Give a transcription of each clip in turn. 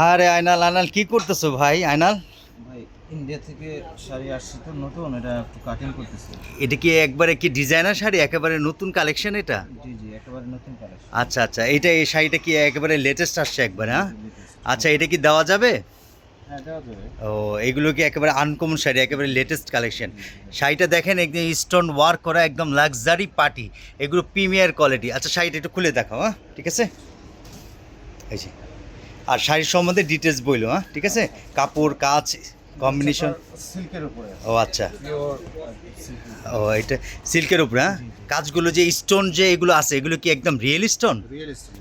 আরে আয়নাল আয়নাল কি করতেছো ভাই? আয়নাল ভাই ইন্ডিয়া থেকে শাড়ি আসছে তো নতুন এটা একটু কাটিং করতেছে। এটা কি একবারে কি ডিজাইনার শাড়ি? একেবারে নতুন কালেকশন এটা? জি জি একেবারে নতুন কালেকশন আচ্ছা আচ্ছা এইটা এই শাড়িটা কি একেবারে লেটেস্ট আসছে একবারে হ্যাঁ? আচ্ছা এটা কি দেওয়া যাবে? হ্যাঁ দেওয়া যাবে। ও এগুলো কি একেবারে আনকমন শাড়ি একেবারে লেটেস্ট কালেকশন শাড়িটা দেখেন একদম স্টোন ওয়ার্ক করা একদম লাক্সারি পার্টি এগুলো প্রিমিয়ার কোয়ালিটি আচ্ছা শাড়িটা একটু খুলে দেখাও হ্যাঁ? ঠিক আছে? এই যে। আর শাড়ির সম্বন্ধে ডিটেলস বইলো হ্যাঁ? ঠিক আছে? কাপড় কাজ কম্বিনেশন সিল্কের উপরে ও আচ্ছা। ও এটা সিল্কের উপরে হ্যাঁ? কাজগুলো যে স্টোন যে এগুলো আছে এগুলো কি একদম রিয়েল স্টোন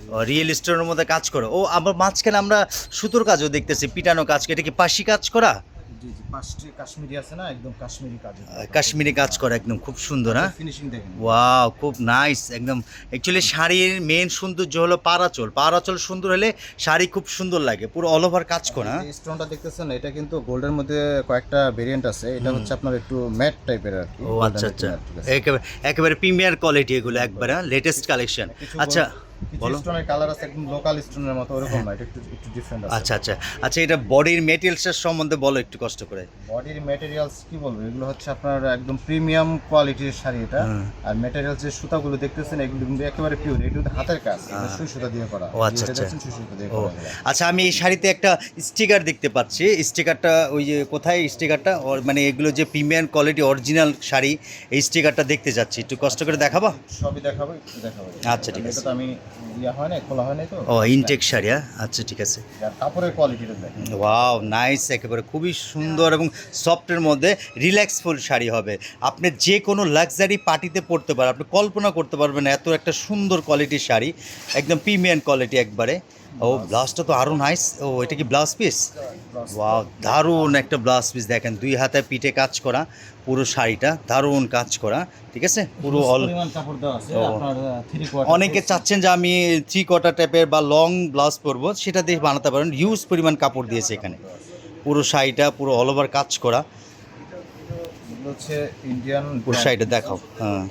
ও রিয়েল স্টোনের মধ্যে কাজ করো। ও আমার মাঝখানে আমরা সুতোর কাজও দেখতেছি পিটানো কাজকে। এটা কি পাশি কাজ করা? জি জি পাঁচটি কাশ্মীরি আছে না একদম কাশ্মীরি কাজ কাশ্মীরি কাজ করা একদম খুব সুন্দর হ্যাঁ? ফিনিশিং দেখেন। ওয়াও খুব নাইস একদম। অ্যাকচুয়ালি শাড়ির মেন সৌন্দর্য হলো পারাচল। পারাচল সুন্দর হলে শাড়ি খুব সুন্দর লাগে পুরো অল ওভার কাজ করা হ্যাঁ? স্টোনটা দেখতেছেন এটা কিন্তু গোল্ডের মধ্যে কয়েকটা ভেরিয়েন্ট আছে। এটা হচ্ছে আপনার একটু ম্যাট টাইপের আর কি ও আচ্ছা আচ্ছা। একেবারে একেবারে প্রিমিয়ার কোয়ালিটি এগুলো একবারে লেটেস্ট কালেকশন আচ্ছা। বলো। স্টোনের কালার আছে একদম লোকাল স্টোনের মতো ওরকম না এটা একটু একটু ডিফারেন্ট আছে। আচ্ছা আচ্ছা। আচ্ছা এটা বডির মেটেরিয়ালসের সম্বন্ধে বলো একটু কষ্ট করে। বডির কি বলব? এগুলো হচ্ছে আপনার একদম প্রিমিয়াম কোয়ালিটির শাড়ি এটা। আর যে সুতাগুলো দেখতেছেন এগুলো কিন্তু একেবারে পিওর এটা কিন্তু হাতের কাজ। সুই সুতা দিয়ে করা। ও, আচ্ছা, আচ্ছা। ও আচ্ছা আমি এই শাড়িতে একটা স্টিকার দেখতে পাচ্ছি। স্টিকারটা ওই যে কোথায় স্টিকারটা মানে এগুলো যে প্রিমিয়াম কোয়ালিটি অরিজিনাল শাড়ি এই স্টিকারটা দেখতে যাচ্ছি। একটু কষ্ট করে দেখাবো? সবই দেখাবো দেখাবো। আচ্ছা, ঠিক আছে। তো আমি ইয়া হয় না খোলা হয় না তো? ও ইনটেক শাড়ি আচ্ছা ঠিক আছে। কাপড়ের কোয়ালিটিটা দেখেন। ওয়াও নাইস একেবারে খুবই সুন্দর এবং সফটের মধ্যে রিল্যাক্সফুল শাড়ি হবে। আপনি যে কোনো লাক্সারি পার্টিতে পরতে পারেন আপনি কল্পনা করতে পারবেন এত একটা সুন্দর কোয়ালিটির শাড়ি একদম প্রিমিয়াম কোয়ালিটি একবারে। ও ব্লাউজটা তো আরও নাইস ও এটা কি ব্লাউজ পিস ওয়াও দারুণ একটা ব্লাউজ পিস দেখেন দুই হাতে পিঠে কাজ করা পুরো শাড়িটা দারুণ কাজ করা ঠিক আছে? পুরো অল অনেকে চাচ্ছেন যে আমি থ্রি কোয়ার্টার টাইপের বা লং ব্লাউজ পরবো সেটা দিয়ে বানাতে পারেন। হিউজ পরিমাণ কাপড় দিয়েছে এখানে। পুরো শাড়িটা পুরো অল ওভার কাজ করা। হচ্ছে ইন্ডিয়ান পুরো শাড়িটা দেখাও হ্যাঁ।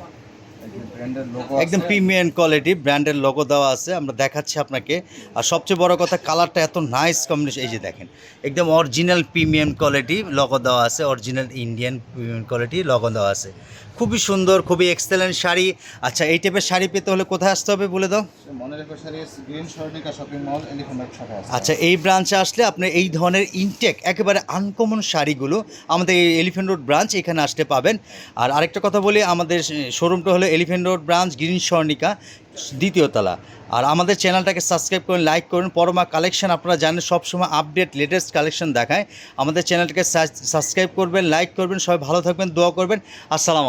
একদম প্রিমিয়াম কোয়ালিটি ব্র্যান্ডের লোগো দেওয়া আছে, আমরা দেখাচ্ছি আপনাকে। আর সবচেয়ে বড় কথা কালারটা এত নাইস কম্বিনেশন এই যে দেখেন, একদম অরিজিনাল প্রিমিয়াম কোয়ালিটি লোগো দেওয়া আছে original Indian premium quality logo দেওয়া আছে। খুবই সুন্দর খুবই এক্সেলেন্ট শাড়ি। আচ্ছা এই টাইপের শাড়ি পেতে হলে কোথায় আসতে হবে বলে দাও? মনে রেখো শাড়ি গ্রিন শর্টিকা শপিং মল এলিফ্যান্ট রোড শাখা আছে। আচ্ছা এই ব্রাঞ্চে আসলে আপনি এই ধরনের ইনটেক একেবারে আনকমন শাড়িগুলো আমাদের এই এলিফেন্ট রোড ব্রাঞ্চ এখানে আসতে পাবেন। আর আরেকটা কথা বলি আমাদের শোরুমটা হলো Elephant Road branch Green Swarnika দ্বিতীয় তলা। আর আমাদের চ্যানেলটাকে সাবস্ক্রাইব করুন লাইক করুন পরমা কালেকশন আপনারা জানেন সবসময় আপডেট লেটেস্ট কালেকশন দেখায়। আমাদের চ্যানেলটাকে সাবস্ক্রাইব করবেন লাইক করবেন সবাই ভালো থাকবেন দোয়া করবেন। আসসালাম